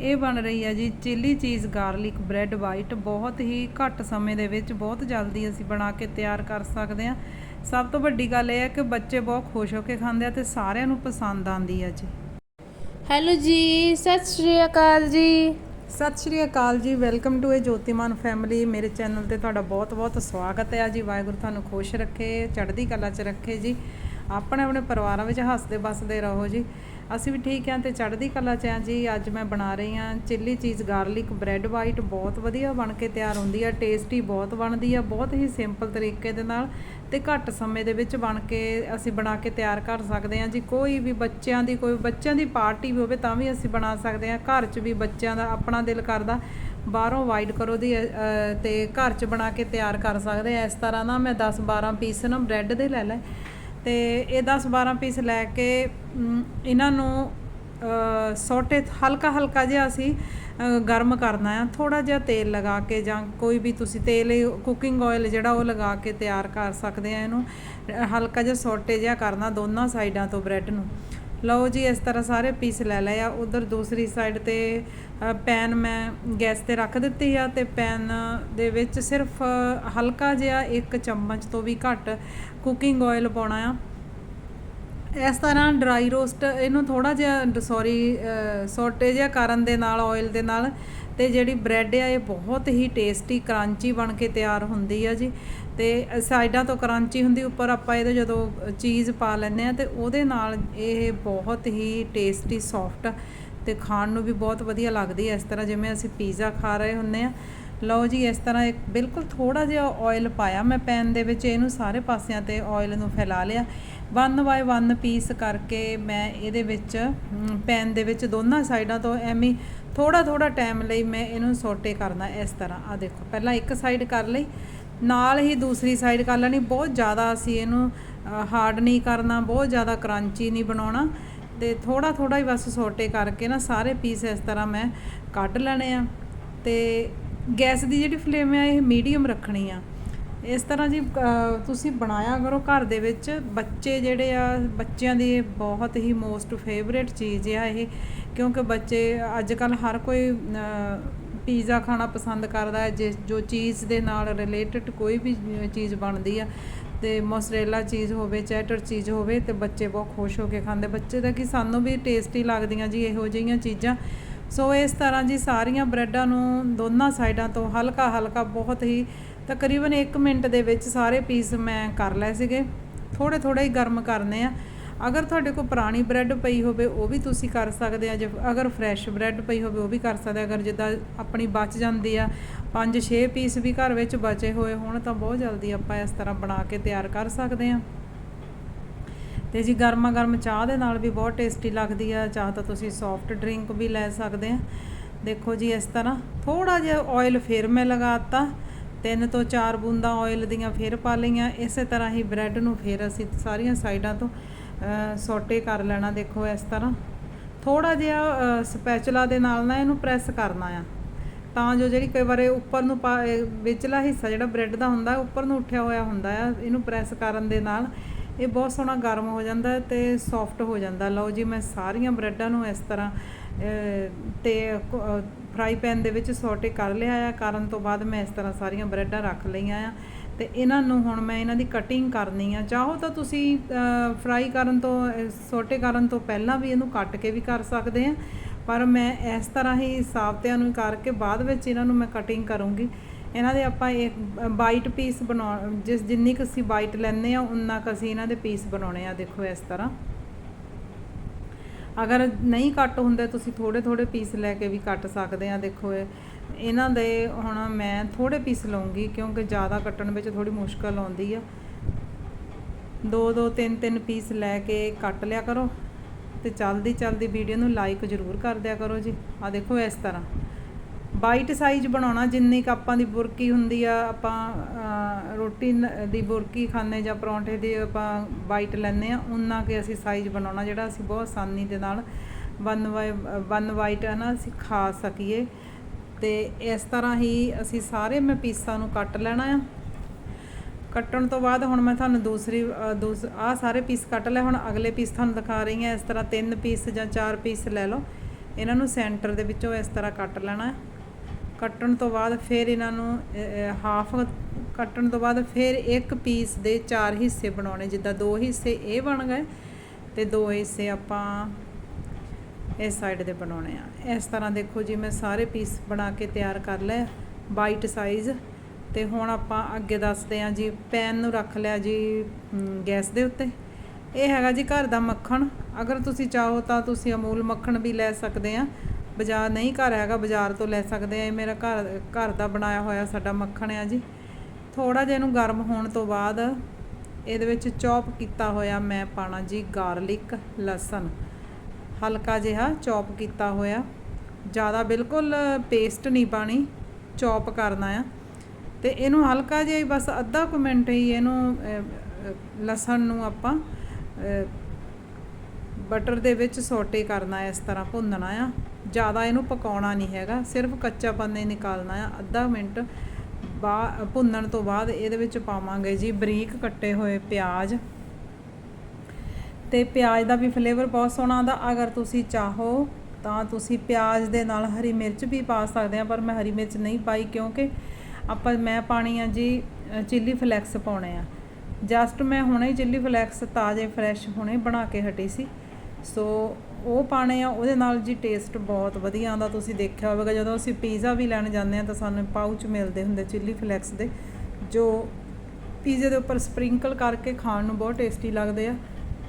ਇਹ ਬਣ ਰਹੀ ਹੈ ਜੀ ਚਿੱਲੀ ਚੀਜ਼ ਗਾਰਲਿਕ ਬ੍ਰੈਡ ਵਾਈਟ। ਬਹੁਤ ਹੀ ਘੱਟ ਸਮੇਂ ਦੇ ਵਿੱਚ ਬਹੁਤ ਜਲਦੀ ਅਸੀਂ ਬਣਾ ਕੇ ਤਿਆਰ ਕਰ ਸਕਦੇ ਹਾਂ। ਸਭ ਤੋਂ ਵੱਡੀ ਗੱਲ ਇਹ ਹੈ ਕਿ ਬੱਚੇ ਬਹੁਤ ਖੁਸ਼ ਹੋ ਕੇ ਖਾਂਦੇ ਆ ਤੇ ਸਾਰਿਆਂ ਨੂੰ ਪਸੰਦ ਆਂਦੀ ਹੈ ਜੀ। ਹੈਲੋ ਜੀ ਸਤਿ ਸ਼੍ਰੀ ਅਕਾਲ ਜੀ। ਸਤਿ ਸ਼੍ਰੀ ਅਕਾਲ ਜੀ welcome to a Jotiman family. ਮੇਰੇ ਚੈਨਲ ਤੇ ਤੁਹਾਡਾ ਬਹੁਤ-ਬਹੁਤ ਸਵਾਗਤ ਹੈ ਜੀ। ਵਾਹਿਗੁਰੂ ਤੁਹਾਨੂੰ ਖੁਸ਼ ਰੱਖੇ ਚੜ੍ਹਦੀ ਕਲਾ 'ਚ ਰੱਖੇ ਜੀ। ਆਪਣੇ ਆਪਣੇ ਪਰਿਵਾਰਾਂ ਵਿੱਚ ਹੱਸਦੇ ਬਸਦੇ ਰਹੋ ਜੀ। ਅਸੀਂ ਵੀ ਠੀਕ ਹਾਂ ਤੇ ਚੜ੍ਹਦੀ ਕਲਾ 'ਚ ਆ ਜੀ। ਅੱਜ ਮੈਂ ਬਣਾ ਰਹੀ ਹਾਂ ਚਿੱਲੀ ਚੀਜ਼ ਗਾਰਲਿਕ ਬ੍ਰੈਡ ਵਾਈਟ ਬਹੁਤ ਵਧੀਆ ਬਣ ਕੇ ਤਿਆਰ ਹੁੰਦੀ ਆ ਟੇਸਟੀ ਬਹੁਤ ਬਣਦੀ ਆ ਬਹੁਤ ਹੀ ਸਿੰਪਲ ਤਰੀਕੇ ਦੇ ਨਾਲ ਤੇ ਘੱਟ ਸਮੇਂ ਦੇ ਵਿੱਚ ਬਣ ਕੇ ਅਸੀਂ ਬਣਾ ਕੇ ਤਿਆਰ ਕਰ ਸਕਦੇ ਹਾਂ ਜੀ। ਕੋਈ ਵੀ ਬੱਚਿਆਂ ਦੀ ਕੋਈ ਬੱਚਿਆਂ ਦੀ ਪਾਰਟੀ ਵੀ ਹੋਵੇ ਤਾਂ ਵੀ ਅਸੀਂ ਬਣਾ ਸਕਦੇ ਹਾਂ। ਘਰ 'ਚ ਵੀ ਬੱਚਿਆਂ ਦਾ ਆਪਣਾ ਦਿਲ ਕਰਦਾ ਬਾਹਰੋਂ ਵਾਈਡ ਕਰੋ ਦੀ ਅ, ਤੇ ਘਰ 'ਚ ਬਣਾ ਕੇ ਤਿਆਰ ਕਰ ਸਕਦੇ ਆ ਇਸ ਤਰ੍ਹਾਂ ਨਾ ਮੈਂ 10 12 ਪੀਸ ਨਾ ਬ੍ਰੈਡ ਦੇ ਲੈ ਲੈ ਤੇ ਇਹ 10 12 ਪੀਸ ਲੈ ਕੇ ਇਹਨਾਂ ਨੂੰ ਸੋਟੇ ਹਲਕਾ ਹਲਕਾ ਜਿਹਾ ਅਸੀਂ ਗਰਮ ਕਰਨਾ ਆ। ਥੋੜਾ ਜਿਹਾ ਤੇਲ ਲਗਾ ਕੇ ਜਾਂ ਕੋਈ ਵੀ ਤੁਸੀਂ ਤੇਲ ਕੁਕਿੰਗ ਆਇਲ ਜਿਹੜਾ ਉਹ ਲਗਾ ਕੇ ਤਿਆਰ ਕਰ ਸਕਦੇ ਆ ਇਹਨੂੰ। ਹਲਕਾ ਜਿਹਾ ਸੋਟੇ ਜਿਹਾ ਕਰਨਾ ਦੋਨਾਂ ਸਾਈਡਾਂ ਤੋਂ ਬ੍ਰੈਡ ਨੂੰ। ਲਓ ਜੀ, ਇਸ ਤਰ੍ਹਾਂ ਸਾਰੇ ਪੀਸ ਲੈ ਲਏ ਆ। ਉਧਰ ਦੂਸਰੀ ਸਾਈਡ ਤੇ ਪੈਨ ਮੈਂ ਗੈਸ ਤੇ ਰੱਖ ਦਿੱਤੀ ਆ ਤੇ ਪੈਨ ਦੇ ਵਿੱਚ ਸਿਰਫ ਹਲਕਾ ਜਿਹਾ ਇੱਕ ਚਮਚ ਤੋਂ ਵੀ ਘੱਟ ਕੁਕਿੰਗ ਆਇਲ ਪਾਉਣਾ ਆ। ਇਸ ਤਰ੍ਹਾਂ ਡਰਾਈ ਰੋਸਟ ਇਹਨੂੰ ਥੋੜਾ ਜਿਹਾ ਸੌਰੀ ਸੋਟੇ ਜਿਹਾ ਕਰਨ ਦੇ ਨਾਲ ਆਇਲ ਦੇ ਨਾਲ, ਤੇ ਜਿਹੜੀ ਬ੍ਰੈਡ ਆ, ਇਹ ਬਹੁਤ ਹੀ ਟੇਸਟੀ ਕਰੰਚੀ ਬਣ ਕੇ ਤਿਆਰ ਹੁੰਦੀ ਆ ਜੀ। ਤੇ ਸਾਈਡਾਂ ਤੋਂ ਕਰੰਚੀ ਹੁੰਦੀ, ਉੱਪਰ ਆਪਾਂ ਇਹਦੇ ਜਦੋਂ ਚੀਜ਼ ਪਾ ਲੈਂਦੇ ਆ, ਤੇ ਉਹਦੇ ਨਾਲ ਇਹ ਬਹੁਤ ਹੀ ਟੇਸਟੀ ਸੌਫਟ ਤੇ ਖਾਣ ਨੂੰ ਵੀ ਬਹੁਤ ਵਧੀਆ ਲੱਗਦੀ ਹੈ ਇਸ ਤਰ੍ਹਾਂ ਜਿਵੇਂ ਅਸੀਂ ਪੀਜ਼ਾ ਖਾ ਰਹੇ ਹੁੰਨੇ ਆ ਲਓ ਜੀ, ਇਸ ਤਰ੍ਹਾਂ ਇੱਕ ਬਿਲਕੁਲ ਥੋੜਾ ਜਿਹਾ ਆਇਲ ਪਾਇਆ ਮੈਂ ਪੈਨ ਦੇ ਵਿੱਚ, ਇਹਨੂੰ ਸਾਰੇ ਪਾਸਿਆਂ ਤੇ ਆਇਲ ਨੂੰ ਫੈਲਾ ਲਿਆ। ਵਨ ਬਾਏ ਵਨ ਪੀਸ ਕਰਕੇ ਮੈਂ ਇਹਦੇ ਵਿੱਚ ਪੈਨ ਦੇ ਵਿੱਚ ਦੋਨਾਂ ਸਾਈਡਾਂ ਤੋਂ ਐਵੇਂ ਥੋੜਾ ਥੋੜਾ ਟਾਈਮ ਲਈ ਮੈਂ ਇਹਨੂੰ ਸੋਟੇ ਕਰਨਾ ਇਸ ਤਰ੍ਹਾਂ। ਆ ਦੇਖੋ, ਪਹਿਲਾਂ ਇੱਕ ਸਾਈਡ ਕਰ ਲਈ, ਨਾਲ ਹੀ ਦੂਸਰੀ ਸਾਈਡ ਕਰ ਲੈਣੀ। ਬਹੁਤ ਜ਼ਿਆਦਾ ਅਸੀਂ ਇਹਨੂੰ ਹਾਰਡ ਨਹੀਂ ਕਰਨਾ, ਬਹੁਤ ਜ਼ਿਆਦਾ ਕਰੰਚੀ ਨਹੀਂ ਬਣਾਉਣਾ। ਤੇ ਥੋੜਾ ਥੋੜਾ ਹੀ ਬਸ ਸੋਟੇ ਕਰਕੇ ਨਾ ਸਾਰੇ ਪੀਸ ਇਸ ਤਰ੍ਹਾਂ ਮੈਂ ਕੱਢ ਲੈਣੇ ਆ। ਤੇ ਗੈਸ ਦੀ ਜਿਹੜੀ ਫਲੇਮ ਆ, ਇਹ ਮੀਡੀਅਮ ਰੱਖਣੀ ਆ। ਇਸ ਤਰ੍ਹਾਂ ਜੀ ਤੁਸੀਂ ਬਣਾਇਆ ਕਰੋ ਘਰ ਦੇ ਵਿੱਚ। ਬੱਚੇ ਜਿਹੜੇ ਆ, ਬੱਚਿਆਂ ਦੀ ਬਹੁਤ ਹੀ ਮੋਸਟ ਫੇਵਰੇਟ ਚੀਜ਼ ਆ ਇਹ, ਕਿਉਂਕਿ ਬੱਚੇ ਅੱਜ ਕੱਲ ਹਰ ਕੋਈ ਪੀਜ਼ਾ ਖਾਣਾ ਪਸੰਦ ਕਰਦਾ ਹੈ, ਜਿਸ, ਜੋ ਚੀਜ਼ ਦੇ ਨਾਲ ਰਿਲੇਟਡ ਕੋਈ ਵੀ ਚੀਜ਼ ਬਣਦੀ ਆ। ਤੇ ਮੋਸਰੇਲਾ ਚੀਜ਼ ਹੋਵੇ ਚੈਟਰ ਚੀਜ਼ ਹੋਵੇ, ਤੇ ਬੱਚੇ ਬਹੁਤ ਖੁਸ਼ ਹੋ ਕੇ ਖਾਂਦੇ। ਬੱਚੇ ਦਾ ਕਿ, ਸਾਨੂੰ ਵੀ ਟੇਸਟੀ ਲੱਗਦੀਆਂ ਜੀ ਇਹੋ ਜਿਹੀਆਂ ਚੀਜ਼ਾਂ। ਸੋ ਇਸ ਤਰ੍ਹਾਂ ਜੀ ਸਾਰੀਆਂ ਬ੍ਰੈਡਾਂ ਨੂੰ ਦੋਨਾਂ ਸਾਈਡਾਂ ਤੋਂ ਹਲਕਾ ਹਲਕਾ ਬਹੁਤ ਹੀ ਤਕਰੀਬਨ 1 ਮਿੰਟ ਦੇ ਵਿੱਚ ਸਾਰੇ ਪੀਸ ਮੈਂ ਕਰ ਲਏ ਸੀਗੇ। ਥੋੜੇ ਥੋੜੇ ਹੀ ਗਰਮ ਕਰਨੇ ਆ। ਅਗਰ ਤੁਹਾਡੇ ਕੋਲ ਪੁਰਾਣੀ ਬ੍ਰੈਡ ਪਈ ਹੋਵੇ, ਉਹ ਵੀ ਤੁਸੀਂ ਕਰ ਸਕਦੇ ਆ। ਜੇ ਅਗਰ ਫਰੈਸ਼ ਬ੍ਰੈਡ ਪਈ ਹੋਵੇ, ਉਹ ਵੀ ਕਰ ਸਕਦੇ ਆ। ਅਗਰ ਜਿੱਦਾਂ ਆਪਣੀ ਬਚ ਜਾਂਦੀ ਆ 5-6 ਪੀਸ ਵੀ ਘਰ ਵਿੱਚ ਬਚੇ ਹੋਏ ਹੋਣ, ਤਾਂ ਬਹੁਤ ਜਲਦੀ ਆਪਾਂ ਇਸ ਤਰ੍ਹਾਂ ਬਣਾ ਕੇ ਤਿਆਰ ਕਰ ਸਕਦੇ ਆ। ਤੇ ਜੀ ਗਰਮਾ ਗਰਮ ਚਾਹ ਦੇ ਨਾਲ ਵੀ ਬਹੁਤ ਟੇਸਟੀ ਲੱਗਦੀ ਆ। ਚਾਹ ਤਾਂ ਤੁਸੀਂ ਸੌਫਟ ਡਰਿੰਕ ਵੀ ਲੈ ਸਕਦੇ ਆ। ਦੇਖੋ ਜੀ ਇਸ ਤਰ੍ਹਾਂ ਥੋੜਾ ਜਿਹਾ ਆਇਲ ਫਿਰ ਮੈਂ ਲਗਾਤਾ। ਤਿੰਨ ਤੋਂ ਚਾਰ ਬੂੰਦਾਂ ਆਇਲ ਦੀਆਂ ਫਿਰ ਪਾ ਲਈਆਂ। ਇਸੇ ਤਰ੍ਹਾਂ ਹੀ ਬ੍ਰੈਡ ਨੂੰ ਫਿਰ ਅਸੀਂ ਸਾਰੀਆਂ ਸਾਈਡਾਂ ਤੋਂ ਸੋਟੇ ਕਰ ਲੈਣਾ ਦੇਖੋ ਇਸ ਤਰ੍ਹਾਂ। ਥੋੜਾ ਜਿਹਾ ਸਪੈਚੂਲਾ ਦੇ ਨਾਲ ਨਾ ਇਹਨੂੰ ਪ੍ਰੈਸ ਕਰਨਾ ਆ। ਤਾਂ ਜੋ ਜਿਹੜੀ ਕਈ ਵਾਰੇ ਉੱਪਰ ਨੂੰ ਪਾ- ਵਿਚਲਾ ਹਿੱਸਾ ਜਿਹੜਾ ਬ੍ਰੈਡ ਦਾ ਹੁੰਦਾ, ਉੱਪਰ ਨੂੰ ਉੱਠਿਆ ਹੋਇਆ ਹੁੰਦਾ ਆ, ਇਹਨੂੰ ਪ੍ਰੈਸ ਕਰਨ ਦੇ ਨਾਲ ਇਹ ਬਹੁਤ ਸੋਹਣਾ ਗਰਮ ਹੋ ਜਾਂਦਾ ਹੈ ਤੇ ਸੌਫਟ ਹੋ ਜਾਂਦਾ। ਲਓ ਜੀ ਮੈਂ ਸਾਰੀਆਂ ਬ੍ਰੈਡਾਂ ਨੂੰ ਇਸ ਤਰ੍ਹਾਂ ਅਹ, ਤੇ ਫਰਾਈ ਪੈਨ ਦੇ ਵਿੱਚ ਸੌਟੇ ਕਰ ਲਿਆ ਆ। ਕਰਨ ਤੋਂ ਬਾਅਦ ਮੈਂ ਇਸ ਤਰ੍ਹਾਂ ਸਾਰੀਆਂ ਬ੍ਰੈਡਾਂ ਰੱਖ ਲਈਆਂ ਆ। ਤੇ ਇਹਨਾਂ ਨੂੰ ਹੁਣ ਮੈਂ ਇਹਨਾਂ ਦੀ ਕਟਿੰਗ ਕਰਨੀ ਆ। ਚਾਹੋ ਤਾਂ ਤੁਸੀਂ ਫਰਾਈ ਕਰਨ ਤੋਂ ਸੋਟੇ ਕਰਨ ਤੋਂ ਪਹਿਲਾਂ ਵੀ ਇਹਨੂੰ ਕੱਟ ਕੇ ਵੀ ਕਰ ਸਕਦੇ ਆ। ਪਰ ਮੈਂ ਇਸ ਤਰ੍ਹਾਂ ਹੀ ਸਾਬਤਿਆਂ ਨੂੰ ਕਰਕੇ ਬਾਅਦ ਵਿੱਚ ਇਹਨਾਂ ਨੂੰ ਮੈਂ ਕਟਿੰਗ ਕਰੂੰਗੀ। ਇਹਨਾਂ ਦੇ ਆਪਾਂ ਇਹ ਬਾਈਟ ਪੀਸ ਬਣਾ, ਜਿਸ, ਜਿੰਨੀ ਕੁ ਅਸੀਂ ਬਾਈਟ ਲੈਂਦੇ ਆ ਉਨਾ ਕੁ ਅਸੀਂ ਇਹਨਾਂ ਦੇ ਪੀਸ ਬਣਾਉਣੇ ਆ, ਦੇਖੋ ਇਸ ਤਰ੍ਹਾਂ। ਅਗਰ ਨਹੀਂ ਕੱਟ ਹੁੰਦਾ, ਤੁਸੀਂ ਥੋੜੇ ਥੋੜੇ ਪੀਸ ਲੈ ਕੇ ਵੀ ਕੱਟ ਸਕਦੇ ਆ, ਦੇਖੋ ਇਹ। ਇਹਨਾਂ ਦੇ ਹੁਣ ਮੈਂ ਥੋੜੇ ਪੀਸ ਲਵਾਂਗੀ ਕਿਉਂਕਿ ਜ਼ਿਆਦਾ ਕੱਟਣ ਵਿੱਚ ਥੋੜੀ ਮੁਸ਼ਕਲ ਆਉਂਦੀ ਆ। ਦੋ ਦੋ, ਤਿੰਨ ਤਿੰਨ ਪੀਸ ਲੈ ਕੇ ਕੱਟ ਲਿਆ ਕਰੋ, ਤੇ ਚੱਲਦੀ ਚੱਲਦੀ ਵੀਡੀਓ ਨੂੰ ਲਾਈਕ ਜ਼ਰੂਰ ਕਰ ਦਿਆ ਕਰੋ ਜੀ। ਆ ਦੇਖੋ ਇਸ ਤਰ੍ਹਾਂ। ਬਾਈਟ ਸਾਈਜ਼ ਬਣਾਉਣਾ, ਜਿੰਨੀ ਕੁ ਆਪਾਂ ਦੀ ਬੁਰਕੀ ਹੁੰਦੀ ਆ, ਆਪਾਂ ਰੋਟੀ ਨ- ਦੀ ਬੁਰਕੀ ਖਾਂਦੇ ਜਾਂ ਪਰੌਂਠੇ ਦੀ ਆਪਾਂ ਬਾਈਟ ਲੈਂਦੇ ਆ ਉਨਾ ਕਿ ਅਸੀਂ ਸਾਈਜ਼ ਬਣਾਉਣਾ, ਜਿਹੜਾ ਅਸੀਂ ਬਹੁਤ ਆਸਾਨੀ ਦੇ ਨਾਲ ਵਨ ਬਾਈ ਵਨ ਵਾਈਟ ਹੈ ਨਾ, ਅਸੀਂ ਖਾ ਸਕੀਏ। ਤੇ ਇਸ ਤਰ੍ਹਾਂ ਹੀ ਅਸੀਂ ਸਾਰੇ ਮੈਂ ਪੀਸਾਂ ਨੂੰ ਕੱਟ ਲੈਣਾ ਆ। ਕੱਟਣ ਤੋਂ ਬਾਅਦ ਹੁਣ ਮੈਂ ਤੁਹਾਨੂੰ ਦੂਸਰੀ ਦੂਸ, ਆ ਸਾਰੇ ਪੀਸ ਕੱਟ ਲਏ, ਹੁਣ ਅਗਲੇ ਪੀਸ ਤੁਹਾਨੂੰ ਦਿਖਾ ਰਹੀ ਹਾਂ ਇਸ ਤਰ੍ਹਾਂ ਤਿੰਨ ਪੀਸ ਜਾਂ ਚਾਰ ਪੀਸ ਲੈ ਲਓ। ਇਹਨਾਂ ਨੂੰ ਸੈਂਟਰ ਦੇ ਵਿੱਚੋਂ ਇਸ ਤਰ੍ਹਾਂ ਕੱਟ ਲੈਣਾ। ਕੱਟਣ ਤੋਂ ਬਾਅਦ ਫਿਰ ਇਹਨਾਂ ਨੂੰ ਹਾਫ ਕੱਟਣ ਤੋਂ ਬਾਅਦ ਫਿਰ ਇੱਕ ਪੀਸ ਦੇ ਚਾਰ ਹਿੱਸੇ ਬਣਾਉਣੇ, ਜਿੱਦਾਂ ਦੋ ਹਿੱਸੇ ਇਹ ਬਣ ਗਏ ਤੇ ਦੋ ਹਿੱਸੇ ਆਪਾਂ ਇਸ ਸਾਈਡ ਦੇ ਬਣਾਉਣੇ ਆ। ਇਸ ਤਰ੍ਹਾਂ ਦੇਖੋ ਜੀ ਮੈਂ ਸਾਰੇ ਪੀਸ ਬਣਾ ਕੇ ਤਿਆਰ ਕਰ ਲਏ ਬਾਈਟ ਸਾਈਜ਼ ਤੇ ਹੁਣ ਆਪਾਂ ਅੱਗੇ ਦੱਸਦੇ ਆ ਜੀ ਪੈਨ ਨੂੰ ਰੱਖ ਲਿਆ ਜੀ ਗੈਸ ਦੇ ਉੱਤੇ। ਇਹ ਹੈਗਾ ਜੀ ਘਰ ਦਾ ਮੱਖਣ। ਅਗਰ ਤੁਸੀਂ ਚਾਹੋ ਤਾਂ ਤੁਸੀਂ ਅਮੂਲ ਮੱਖਣ ਵੀ ਲੈ ਸਕਦੇ ਆ। ਬਾਜ਼ਾਰ ਨਹੀਂ ਘਰ ਹੈਗਾ, ਬਾਜ਼ਾਰ ਤੋਂ ਲੈ ਸਕਦੇ ਆ। ਇਹ ਮੇਰਾ ਘਰ ਘਰ ਦਾ ਬਣਾਇਆ ਹੋਇਆ ਸਾਡਾ ਮੱਖਣ ਆ ਜੀ। ਥੋੜਾ ਜਿਹਾ ਇਹਨੂੰ ਗਰਮ ਹੋਣ ਤੋਂ ਬਾਅਦ ਇਹਦੇ ਵਿੱਚ ਚੌਪ ਕੀਤਾ ਹੋਇਆ ਮੈਂ ਪਾਣਾ ਜੀ ਗਾਰਲਿਕ ਲਸਣ। ਹਲਕਾ ਜਿਹਾ ਚੌਪ ਕੀਤਾ ਹੋਇਆ। ਜ਼ਿਆਦਾ ਬਿਲਕੁਲ ਪੇਸਟ ਨਹੀਂ ਪਾਣੀ, ਚੌਪ ਕਰਨਾ ਆ। ਤੇ ਇਹਨੂੰ ਹਲਕਾ ਜਿਹਾ ਹੀ ਬਸ ਅੱਧਾ ਕੁ ਮਿੰਟ ਹੀ ਇਹਨੂੰ ਲਸਣ ਨੂੰ ਆਪਾਂ ਬਟਰ ਦੇ ਵਿੱਚ ਸੋਟੇ ਕਰਨਾ, ਇਸ ਤਰ੍ਹਾਂ ਭੁੰਨਣਾ ਆ। ਜ਼ਿਆਦਾ ਇਹਨੂੰ ਪਕਾਉਣਾ ਨਹੀਂ ਹੈਗਾ, ਸਿਰਫ ਕੱਚਾਪਨ ਹੀ ਨਿਕਾਲਣਾ ਆ ਅੱਧਾ ਮਿੰਟ ਬਾ, ਭੁੰਨਣ ਤੋਂ ਬਾਅਦ ਇਹਦੇ ਵਿੱਚ ਪਾਵਾਂਗੇ ਜੀ ਬਰੀਕ ਕੱਟੇ ਹੋਏ ਪਿਆਜ਼। ਤੇ ਪਿਆਜ਼ ਦਾ ਵੀ ਫਲੇਵਰ ਬਹੁਤ ਸੋਹਣਾ ਆਉਂਦਾ। ਅਗਰ ਤੁਸੀਂ ਚਾਹੋ ਤਾਂ ਤੁਸੀਂ ਪਿਆਜ਼ ਦੇ ਨਾਲ ਹਰੀ ਮਿਰਚ ਵੀ ਪਾ ਸਕਦੇ ਆ, ਪਰ ਮੈਂ ਹਰੀ ਮਿਰਚ ਨਹੀਂ ਪਾਈ ਕਿਉਂਕਿ ਆਪਾਂ, ਮੈਂ ਪਾਣੀ ਆ ਜੀ ਚਿੱਲੀ ਫਲੈਕਸ ਪਾਉਣੇ ਆ। ਜਸਟ ਮੈਂ ਹੁਣੇ ਹੀ ਚਿੱਲੀ ਫਲੈਕਸ ਤਾਜ਼ੇ ਫਰੈਸ਼ ਹੁਣੇ ਬਣਾ ਕੇ ਹਟੀ ਸੀ। ਸੋ ਉਹ ਪਾਣੇ ਆ, ਉਹਦੇ ਨਾਲ ਜੀ ਟੇਸਟ ਬਹੁਤ ਵਧੀਆ ਆਉਂਦਾ। ਤੁਸੀਂ ਦੇਖਿਆ ਹੋਵੇਗਾ, ਜਦੋਂ ਅਸੀਂ ਪੀਜ਼ਾ ਵੀ ਲੈਣ ਜਾਂਦੇ ਆ ਤਾਂ ਸਾਨੂੰ ਪਾਊਚ ਮਿਲਦੇ ਹੁੰਦੇ ਚਿੱਲੀ ਫਲੈਕਸ ਦੇ, ਜੋ ਪੀਜ਼ੇ ਦੇ ਉੱਪਰ ਸਪ੍ਰਿੰਕਲ ਕਰਕੇ ਖਾਣ ਨੂੰ ਬਹੁਤ ਟੇਸਟੀ ਲੱਗਦੇ ਆ।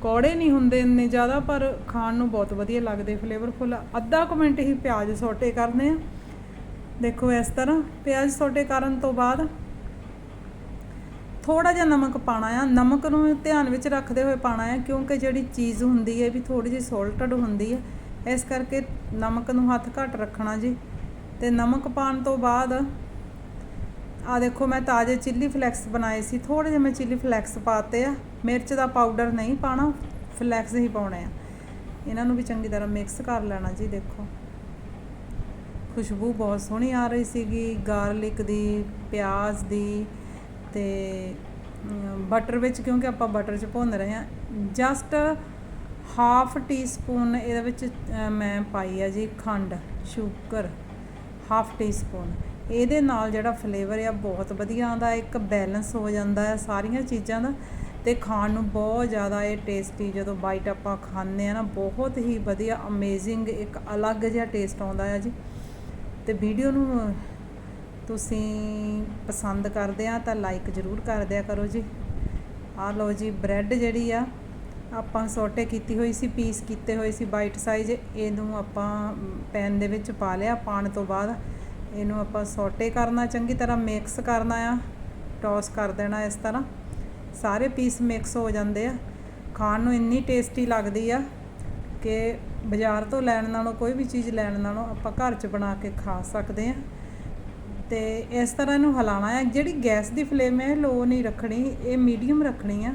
ਕੌੜੇ ਨਹੀਂ ਹੁੰਦੇ ਇੰਨੇ ਜ਼ਿਆਦਾ, ਪਰ ਖਾਣ ਨੂੰ ਬਹੁਤ ਵਧੀਆ ਲੱਗਦੇ ਫਲੇਵਰਫੁੱਲ ਅੱਧਾ ਕੁ ਮਿੰਟ ਹੀ ਪਿਆਜ਼ ਸੋਟੇ ਕਰਨੇ ਆ। ਦੇਖੋ ਇਸ ਤਰ੍ਹਾਂ ਪਿਆਜ਼ ਸੋਟੇ ਕਰਨ ਤੋਂ ਬਾਅਦ ਥੋੜਾ ਜਿਹਾ ਨਮਕ ਪਾਣਾ ਆ। ਨਮਕ ਨੂੰ ਧਿਆਨ ਵਿੱਚ ਰੱਖਦੇ ਹੋਏ ਪਾਣਾ ਆ, ਕਿਉਂਕਿ ਜਿਹੜੀ ਚੀਜ਼ ਹੁੰਦੀ ਹੈ ਵੀ ਥੋੜੀ ਜਿਹੀ ਸੋਲਟਡ ਹੁੰਦੀ ਹੈ, ਇਸ ਕਰਕੇ ਨਮਕ ਨੂੰ ਹੱਥ ਘੱਟ ਰੱਖਣਾ ਜੀ। ਤੇ ਨਮਕ ਪਾਣ ਤੋਂ ਬਾਅਦ ਆ ਦੇਖੋ ਮੈਂ ਤਾਜ਼ੇ ਚਿੱਲੀ ਫਲੈਕਸ ਬਣਾਏ ਸੀ। ਥੋੜੇ ਜਿਹੇ ਮੈਂ ਚਿੱਲੀ ਫਲੈਕਸ ਪਾਤੇ ਆ। ਮਿਰਚ ਦਾ ਪਾਊਡਰ ਨਹੀਂ ਪਾਣਾ ਫਲੈਕਸ ਹੀ ਪਾਉਣੇ ਆ। ਇਹਨਾਂ ਨੂੰ ਵੀ ਚੰਗੀ ਤਰ੍ਹਾਂ ਮਿਕਸ ਕਰ ਲੈਣਾ ਜੀ, ਦੇਖੋ। ਖੁਸ਼ਬੂ ਬਹੁਤ ਸੋਹਣੀ ਆ ਰਹੀ ਸੀਗੀ। ਗਾਰਲਿਕ ਦੀ, ਪਿਆਜ਼ ਦੀ ਤੇ ਬਟਰ ਵਿੱਚ ਕਿਉਂਕਿ ਆਪਾਂ ਬਟਰ 'ਚ ਭੁੰਨ ਰਹੇ ਹਾਂ ਜਸਟ ਹਾਫ ਟੀਸਪੂਨ ਇਹਦੇ ਵਿੱਚ ਮੈਂ ਪਾਈ ਆ ਜੀ ਖੰਡ, ਸ਼ੂਗਰ ਹਾਫ ਟੀਸਪੂਨ ਇਹਦੇ ਨਾਲ ਜਿਹੜਾ ਫਲੇਵਰ ਆ ਬਹੁਤ ਵਧੀਆ ਆਉਂਦਾ, ਇੱਕ ਬੈਲੈਂਸ ਹੋ ਜਾਂਦਾ ਹੈ ਸਾਰੀਆਂ ਚੀਜ਼ਾਂ ਦਾ ਤੇ ਖਾਣ ਨੂੰ ਬਹੁਤ ਜ਼ਿਆਦਾ ਇਹ ਟੇਸਟੀ ਜਦੋਂ ਬਾਈਟ ਆਪਾਂ ਖਾਂਦੇ ਆ ਨਾ, ਬਹੁਤ ਹੀ ਵਧੀਆ ਅਮੇਜ਼ਿੰਗ ਇੱਕ ਅਲੱਗ ਜਿਹਾ ਟੇਸਟ ਆਉਂਦਾ ਹੈ ਜੀ। ਤੇ ਵੀਡੀਓ ਨੂੰ ਤੁਸੀਂ ਪਸੰਦ ਕਰਦੇ ਆ ਤਾਂ ਲਾਈਕ ਜ਼ਰੂਰ ਕਰ ਦਿਆ ਕਰੋ ਜੀ। ਆ ਲਓ ਜੀ ਬ੍ਰੈਡ ਜਿਹੜੀ ਆ, ਆਪਾਂ ਸੋਟੇ ਕੀਤੀ ਹੋਈ ਸੀ ਪੀਸ ਕੀਤੇ ਹੋਏ ਸੀ ਬਾਈਟ ਸਾਈਜ਼ ਇਹਨੂੰ ਆਪਾਂ ਪੈਨ ਦੇ ਵਿੱਚ ਪਾ ਲਿਆ ਪਾਣ ਤੋਂ ਬਾਅਦ। ਇਹਨੂੰ ਆਪਾਂ ਸੋਟੇ ਕਰਨਾ, ਚੰਗੀ ਤਰ੍ਹਾਂ ਮਿਕਸ ਕਰਨਾ ਆ ਟੌਸ ਕਰ ਦੇਣਾ ਇਸ ਤਰ੍ਹਾਂ। ਸਾਰੇ ਪੀਸ ਮਿਕਸ ਹੋ ਜਾਂਦੇ ਆ। ਖਾਣ ਨੂੰ ਇੰਨੀ ਟੇਸਟੀ ਲੱਗਦੀ ਆ ਕਿ ਬਾਜ਼ਾਰ ਤੋਂ ਲੈਣ ਨਾਲੋਂ, ਕੋਈ ਵੀ ਚੀਜ਼ ਲੈਣ ਨਾਲੋਂ ਆਪਾਂ ਘਰ 'ਚ ਬਣਾ ਕੇ ਖਾ ਸਕਦੇ ਆ। ਤੇ ਇਸ ਤਰ੍ਹਾਂ ਇਹਨੂੰ ਹਿਲਾਉਣਾ ਹੈ। ਜਿਹੜੀ ਗੈਸ ਦੀ ਫਲੇਮ ਹੈ, ਲੋ ਨਹੀਂ ਰੱਖਣੀ, ਇਹ ਮੀਡੀਅਮ ਰੱਖਣੀ ਆ।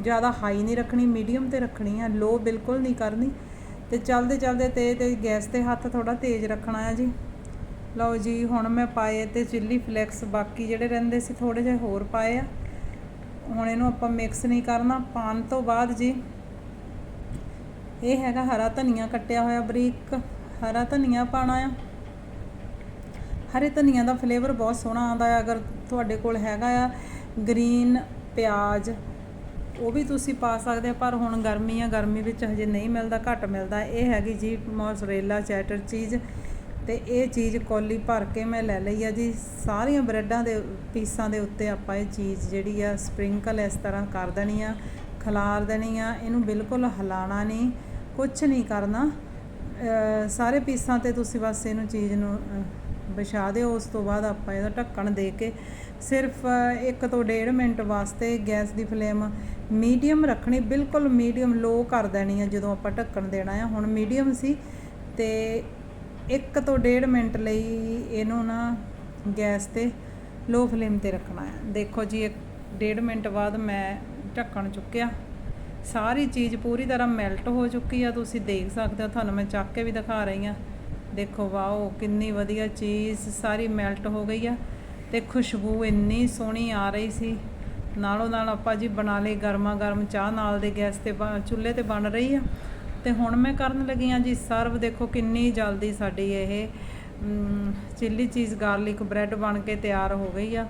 ਜ਼ਿਆਦਾ ਹਾਈ ਨਹੀਂ ਰੱਖਣੀ, ਮੀਡੀਅਮ ਤੇ ਰੱਖਣੀ ਆ। ਲੋ ਬਿਲਕੁਲ ਨਹੀਂ ਕਰਨੀ। ਤੇ ਚੱਲਦੇ ਚੱਲਦੇ ਤੇ ਤੇ ਗੈਸ ਤੇ ਹੱਥ ਥੋੜਾ ਤੇਜ਼ ਰੱਖਣਾ ਆ ਜੀ। ਲਓ ਜੀ, ਹੁਣ ਮੈਂ ਪਾਏ ਤੇ ਚਿੱਲੀ ਫਲੈਕਸ, ਬਾਕੀ ਜਿਹੜੇ ਰਹਿੰਦੇ ਸੀ ਥੋੜੇ ਜਿਹੇ ਹੋਰ ਪਾਏ ਆ। ਹੁਣ ਇਹਨੂੰ ਆਪਾਂ ਮਿਕਸ ਨਹੀਂ ਕਰਨਾ। ਪਾਣ ਤੋਂ ਬਾਅਦ ਜੀ, ਇਹ ਹੈਗਾ ਹਰਾ ਧਨੀਆ ਕੱਟਿਆ ਹੋਇਆ ਬਰੀਕ। ਹਰਾ ਧਨੀਆ ਪਾਣਾ ਆ। ਹਰੇ ਧਨੀਆ ਦਾ ਫਲੇਵਰ ਬਹੁਤ ਸੋਹਣਾ ਆਉਂਦਾ ਹੈ। ਅਗਰ ਤੁਹਾਡੇ ਕੋਲ ਹੈਗਾ ਆ ਗ੍ਰੀਨ ਪਿਆਜ਼, ਉਹ ਵੀ ਤੁਸੀਂ ਪਾ ਸਕਦੇ ਆ ਪਰ ਹੁਣ ਗਰਮੀ ਆ, ਗਰਮੀ ਵਿੱਚ ਹਜੇ ਨਹੀਂ ਮਿਲਦਾ, ਘੱਟ ਮਿਲਦਾ। ਇਹ ਹੈਗੀ ਜੀ ਮੋਜ਼ਰੇਲਾ ਚੈਟਰ ਚੀਜ਼ ਤੇ ਇਹ ਚੀਜ਼ ਕੋਲੀ ਭਰ ਕੇ ਮੈਂ ਲੈ ਲਈ ਆ ਜੀ। ਸਾਰੀਆਂ ਬ੍ਰੈਡਾਂ ਦੇ ਪੀਸਾਂ ਦੇ ਉੱਤੇ ਆਪਾਂ ਇਹ ਚੀਜ਼ ਜਿਹੜੀ ਆ ਸਪ੍ਰਿੰਕਲ ਇਸ ਤਰ੍ਹਾਂ ਕਰ ਦੇਣੀ ਆ, ਖਲਾਰ ਦੇਣੀ ਆ। ਇਹਨੂੰ ਬਿਲਕੁਲ ਹਿਲਾਣਾ ਨਹੀਂ ਕੁਝ ਨਹੀਂ ਕਰਨਾ। ਸਾਰੇ ਪੀਸਾਂ ਤੇ ਤੁਸੀਂ ਬਸ ਇਹਨੂੰ ਚੀਜ਼ ਨੂੰ ਵਿਛਾ ਦਿਓ, ਉਸ ਤੋਂ ਬਾਅਦ ਆਪਾਂ ਇਹਦਾ ਢੱਕਣ ਦੇ ਕੇ ਸਿਰਫ 1 ਤੋਂ 1.5 ਮਿੰਟ ਵਾਸਤੇ ਗੈਸ ਦੀ ਫਲੇਮ ਮੀਡੀਅਮ ਰੱਖਣੀ, ਬਿਲਕੁਲ ਮੀਡੀਅਮ ਲੋ ਕਰ ਦੇਣੀ ਆ ਜਦੋਂ ਆਪਾਂ ਢੱਕਣ ਦੇਣਾ ਆ ਹੁਣ ਮੀਡੀਅਮ ਸੀ ਤੇ 1 ਤੋਂ 1.5 ਮਿੰਟ ਲਈ ਇਹਨੂੰ ਨਾ ਗੈਸ ਤੇ ਲੋ ਫਲੇਮ ਤੇ ਰੱਖਣਾ ਹੈ। ਦੇਖੋ ਜੀ 1.5 ਮਿੰਟ ਬਾਅਦ ਮੈਂ ਢੱਕਣ ਚੁੱਕਿਆ। ਸਾਰੀ ਚੀਜ਼ ਪੂਰੀ ਤਰ੍ਹਾਂ ਮੈਲਟ ਹੋ ਚੁੱਕੀ ਆ, ਤੁਸੀਂ ਦੇਖ ਸਕਦੇ ਹੋ, ਤੁਹਾਨੂੰ ਮੈਂ ਚੱਕ ਕੇ ਵੀ ਦਿਖਾ ਰਹੀ ਹਾਂ। ਦੇਖੋ, ਵਾਓ, ਕਿੰਨੀ ਵਧੀਆ ਚੀਜ਼, ਸਾਰੀ ਮੈਲਟ ਹੋ ਗਈ ਆ ਤੇ ਖੁਸ਼ਬੂ ਇੰਨੀ ਸੋਹਣੀ ਆ ਰਹੀ ਸੀ। ਨਾਲੋਂ ਨਾਲ ਆਪਾਂ ਜੀ ਬਣਾ ਲਈ ਗਰਮਾ ਗਰਮ ਚਾਹ, ਨਾਲ ਦੇ ਗੈਸ ਤੇ ਬ- ਚੁੱਲ੍ਹੇ ਤੇ ਬਣ ਰਹੀ ਆ। ਤੇ ਹੁਣ ਮੈਂ ਕਰਨ ਲੱਗੀ ਹਾਂ ਜੀ ਸਰਵ। ਦੇਖੋ, ਕਿੰਨੀ ਜਲਦੀ ਸਾਡੀ ਇਹ ਚਿੱਲੀ ਚੀਜ਼ ਗਾਰਲਿਕ ਬ੍ਰੈਡ ਬਣ ਕੇ ਤਿਆਰ ਹੋ ਗਈ ਆ।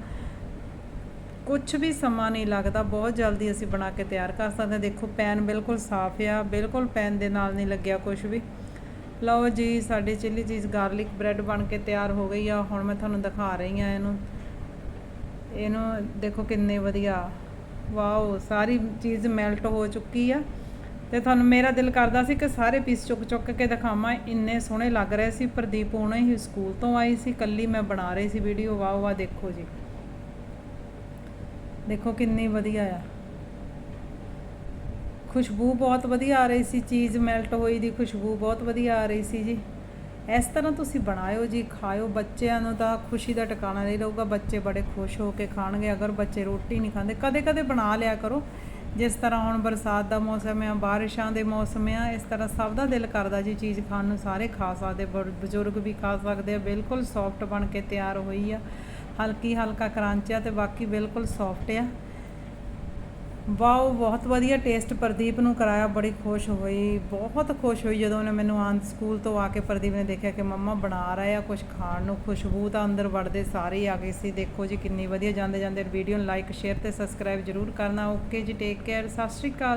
ਕੁਝ ਵੀ ਸਮਾਂ ਨਹੀਂ ਲੱਗਦਾ, ਬਹੁਤ ਜਲਦੀ ਅਸੀਂ ਬਣਾ ਕੇ ਤਿਆਰ ਕਰ ਸਕਦੇ ਹਾਂ। ਦੇਖੋ, ਪੈਨ ਬਿਲਕੁਲ ਸਾਫ਼ ਆ, ਬਿਲਕੁਲ ਪੈਨ ਦੇ ਨਾਲ ਨਹੀਂ ਲੱਗਿਆ ਕੁਝ ਵੀ। ਲਓ ਜੀ, ਸਾਡੀ ਚਿੱਲੀ ਚੀਜ਼ ਗਾਰਲਿਕ ਬ੍ਰੈਡ ਬਣ ਕੇ ਤਿਆਰ ਹੋ ਗਈ ਆ। ਹੁਣ ਮੈਂ ਤੁਹਾਨੂੰ ਦਿਖਾ ਰਹੀ ਆ ਇਹਨੂੰ। ਇਹਨੂੰ ਦੇਖੋ ਕਿੰਨੇ ਵਧੀਆ। ਵਾਓ, ਸਾਰੀ ਚੀਜ਼ ਮੈਲਟ ਹੋ ਚੁੱਕੀ ਆ। ਤੇ ਤੁਹਾਨੂੰ ਮੇਰਾ ਦਿਲ ਕਰਦਾ ਸੀ ਕਿ ਸਾਰੇ ਪੀਸ ਚੁੱਕ ਚੁੱਕ ਕੇ ਦਿਖਾਵਾਂ। ਇੰਨੇ ਸੋਹਣੇ ਲੱਗ ਰਹੇ ਸੀ। ਪ੍ਰਦੀਪ ਹੁਣੇ ਹੀ ਸਕੂਲ ਤੋਂ ਆਈ ਸੀ। ਕੱਲੀ ਮੈਂ ਬਣਾ ਰਹੀ ਸੀ ਵੀਡੀਓ ਵਾਹ ਵਾਹ, ਦੇਖੋ ਜੀ। ਦੇਖੋ ਕਿੰਨੀ ਵਧੀਆ ਆ। ਖੁਸ਼ਬੂ ਬਹੁਤ ਵਧੀਆ ਆ ਰਹੀ ਸੀ, ਚੀਜ਼ ਮੈਲਟ ਹੋਈ ਦੀ ਖੁਸ਼ਬੂ ਬਹੁਤ ਵਧੀਆ ਆ ਰਹੀ ਸੀ ਜੀ। ਇਸ ਤਰ੍ਹਾਂ ਤੁਸੀਂ ਬਣਾਇਓ ਜੀ, ਖਾਇਓ ਬੱਚਿਆਂ ਨੂੰ ਤਾਂ ਖੁਸ਼ੀ ਦਾ ਟਿਕਾਣਾ ਨਹੀਂ ਰਹੂਗਾ, ਬੱਚੇ ਬੜੇ ਖੁਸ਼ ਹੋ ਕੇ ਖਾਣਗੇ, ਅਗਰ ਬੱਚੇ ਰੋਟੀ ਨਹੀਂ ਖਾਂਦੇ ਕਦੇ ਕਦੇ ਬਣਾ ਲਿਆ ਕਰੋ। ਜਿਸ ਤਰ੍ਹਾਂ ਹੁਣ ਬਰਸਾਤ ਦਾ ਮੌਸਮ ਆ, ਬਾਰਿਸ਼ਾਂ ਦੇ ਮੌਸਮ ਆ, ਇਸ ਤਰ੍ਹਾਂ ਸਭ ਦਾ ਦਿਲ ਕਰਦਾ ਜੀ ਚੀਜ਼ ਖਾਣ ਨੂੰ, ਸਾਰੇ ਖਾ ਸਕਦੇ ਬਜ਼ੁਰਗ ਵੀ ਖਾ ਸਕਦੇ ਆ, ਬਿਲਕੁਲ ਸੌਫਟ ਬਣ ਕੇ ਤਿਆਰ ਹੋਈ ਆ। ਹਲਕੀ ਹਲਕਾ ਕਰਾਂਚਿਆ ਆ ਤੇ ਬਾਕੀ ਬਿਲਕੁਲ ਸੌਫਟ ਆ। ਵਾਓ, ਬਹੁਤ ਵਧੀਆ ਟੇਸਟ ਪ੍ਰਦੀਪ ਨੂੰ ਕਰਾਇਆ, ਬੜੀ ਖੁਸ਼ ਹੋਈ, ਬਹੁਤ ਖੁਸ਼ ਹੋਈ ਜਦੋਂ ਉਹਨੇ ਮੈਨੂੰ ਆਂ ਸਕੂਲ ਤੋਂ ਆ ਕੇ ਪ੍ਰਦੀਪ ਨੇ ਦੇਖਿਆ ਕਿ ਮੰਮਾ ਬਣਾ ਰਹੇ ਆ ਕੁਝ ਖਾਣ ਨੂੰ, ਖੁਸ਼ਬੂ ਤਾਂ ਅੰਦਰ ਵੜਦੇ ਸਾਰੇ ਹੀ ਆ ਗਏ ਸੀ, ਦੇਖੋ ਜੀ ਕਿੰਨੀ ਵਧੀਆ ਜਾਂਦੇ ਜਾਂਦੇ ਵੀਡੀਓ ਨੂੰ ਲਾਈਕ ਸ਼ੇਅਰ ਤੇ ਸਬਸਕ੍ਰਾਈਬ ਜਰੂਰ ਕਰਨਾ ਓਕੇ ਜੀ ਟੇਕ ਕੇਅਰ ਸਤਿ ਸ਼੍ਰੀ ਅਕਾਲ।